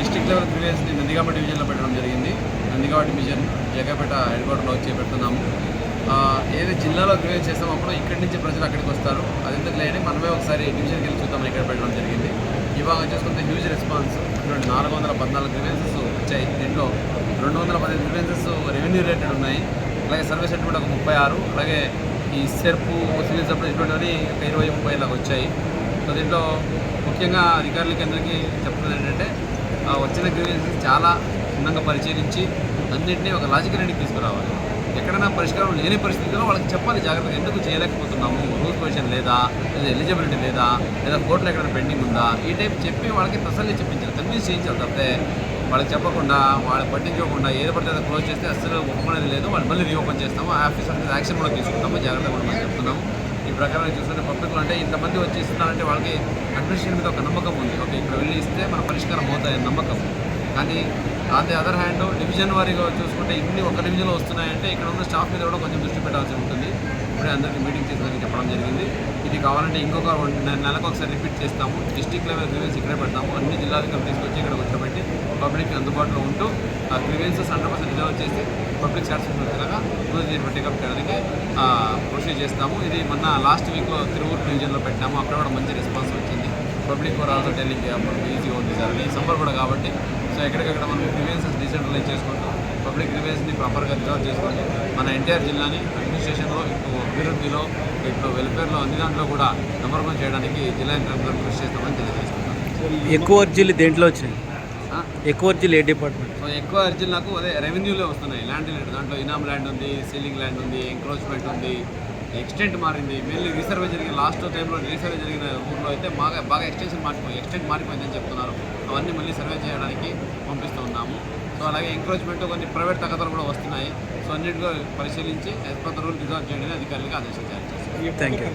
District level గ్రీవెన్స్ని Nandigama డివిజన్లో పెట్టడం జరిగింది. నందిగామ డివిజన్ జగపేట హెడ్ క్వార్టర్లో వచ్చి పెడుతున్నాము. ఏదైతే జిల్లాలో గ్రీవెన్స్ చేస్తామో అప్పుడు ఇక్కడి నుంచి ప్రజలు అక్కడికి వస్తారు. అది ఎందుకు లేని మనమే ఒకసారి డివిజన్కి వెళ్ళి చూద్దాం ఇక్కడ పెట్టడం జరిగింది. ఇవాళ చూసుకుంటే హ్యూజ్ రెస్పాన్స్ ఇటువంటి నాలుగు వందల పద్నాలుగు గ్రివెన్సెస్ వచ్చాయి. దీంట్లో రెండు వందల పదిహేను గ్రివెన్సెస్ రెవెన్యూ రిలేటెడ్ ఉన్నాయి. అలాగే సర్వీస్ సెంటర్ కూడా ఒక ముప్పై ఆరు. అలాగే ఈ సెర్పు సివిల్ సప్లై ఇటువంటివన్నీ ఒక ఇరవై ముప్పై లాగా వచ్చాయి. సో దీంట్లో ముఖ్యంగా అధికారులకి అందరికీ చెప్తున్నది ఏంటంటే వచ్చిన గ్రీవెన్సెస్ చాలా క్షుణ్ణంగా పరిశీలించి అన్నింటినీ ఒక లాజికల్ రెడీకి తీసుకురావాలి. ఎక్కడైనా పరిష్కారం లేని పరిస్థితుల్లో వాళ్ళకి చెప్పాలి జాగ్రత్తగా ఎందుకు చేయలేకపోతున్నాము? రూల్స్ పొజిషన్ లేదా? లేదా ఎలిజిబిలిటీ లేదా? లేదా కోర్టులో ఎక్కడైనా పెండింగ్ ఉందా? ఈ టైప్ చెప్పి వాళ్ళకి తసల్లి చెప్పించాలి. కన్విన్స్ చేయించాలి తప్పితే వాళ్ళకి చెప్పకుండా వాళ్ళు పట్టించుకోకుండా ఏది పడితే అది క్లోజ్ చేస్తే అసలు ఒప్పుకునేది లేదు. వాళ్ళు మళ్ళీ రీఓపెన్ చేస్తాము. ఆఫీస్ అనేది యాక్షన్ కూడా తీసుకుంటాము. జాగ్రత్తగా కూడా మనం చెప్తున్నాము. ఈ ప్రకారం చూస్తుంటే పబ్లిక్లో అంటే ఇంతమంది వచ్చి ఇస్తున్నారంటే వాళ్ళకి అడ్మినిస్ట్రేషన్ మీద ఒక నమ్మకం ఉంది. ఓకే ఇక్కడ వెళ్ళి ఇస్తే మన పరిష్కారం అవుతాయని నమ్మకం. కానీ on the other hand division వారీగా చూసుకుంటే ఇన్ని ఒక డివిజన్లో వస్తున్నాయంటే ఇక్కడ ఉన్న స్టాఫ్ మీద కూడా కొంచెం దృష్టి పెట్టాల్సి ఉంటుంది. ఇప్పుడే అందరికీ మీటింగ్ చేసేందుకు చెప్పడం జరిగింది. ఇది కావాలంటే ఇంకొక నెలకు ఒకసారి రిపీట్ చేస్తాము. డిస్టిక్ లెవెల్ గ్రీవెన్స్ ఇక్కడే పెడతాము. అన్ని జిల్లాలకు తీసుకొచ్చి ఇక్కడ కూర్చోబెట్టి పబ్లిక్ అందుబాటులో ఉంటూ గ్రీవెన్సెస్ హండ్రెడ్ పర్సెంట్ రిజర్వ్ చేసి పబ్లిక్ సాటిస్ఫాక్షన్ వచ్చేలాగా రోజు టేకప్ చేయడానికి కృషి చేస్తాము. ఇది మొన్న లాస్ట్ వీక్లో తిరువూరు డివిజన్లో పెట్టాము. అక్కడ కూడా మంచి రెస్పాన్స్ వచ్చింది. పబ్లిక్ కూడా ఆల్సో టెలింగ్ ఈజీ ఉంది సార్. అని సమ్మర్ కూడా కాబట్టి సో ఎక్కడికక్కడ మనం గ్రీవెన్సెస్ డిసెంట్రలైజ్ చేసుకుంటాం పబ్లిక్ గ్రీవెన్స్ని ప్రాపర్గా రిజర్వ్ చేసుకొని మన ఎన్టీఆర్ జిల్లాని అడ్మినిస్ట్రేషన్లో ఇటు అభివృద్ధిలో ఇటు వెల్ఫేర్లో అన్ని దాంట్లో కూడా నెంబర్ వన్ చేయడానికి జిల్లా యంత్రాంగం కృషి చేస్తామని తెలియజేస్తున్నాం ఎక్కువ అర్జీలు దేంట్లో వచ్చినాయి? ఎక్కువ అర్జీలు ఏ డిపార్ట్మెంట్. సో ఎక్కువ అర్జీలు నాకు అదే రెవెన్యూలో వస్తున్నాయి. ల్యాండ్ రిలేటెడ్ దాంట్లో ఇనామ్ ల్యాండ్ ఉంది సీలింగ్ ల్యాండ్ ఉంది ఎంక్రోచ్మెంట్ ఉంది ఎక్స్టెంట్ మారింది. మెయిన్లీ రీసర్వే జరిగిన లాస్ట్ టైంలో రీసర్వే జరిగిన ఊర్లో అయితే బాగా బాగా ఎక్స్టెన్షన్ మారిపోయి ఎక్స్టెంట్ మారిపోయిందని చెప్తున్నారు. అవన్నీ మళ్ళీ సర్వే చేయడానికి పంపిస్తూ ఉన్నాము. సో అలాగే ఎంక్రోచ్మెంట్ కొన్ని ప్రైవేట్ తగ్గతలు కూడా వస్తున్నాయి. సో అన్నింటిగా పరిశీలించి as per the rule resolve చేయడానికి అధికారులకు ఆదేశించారు. Thank you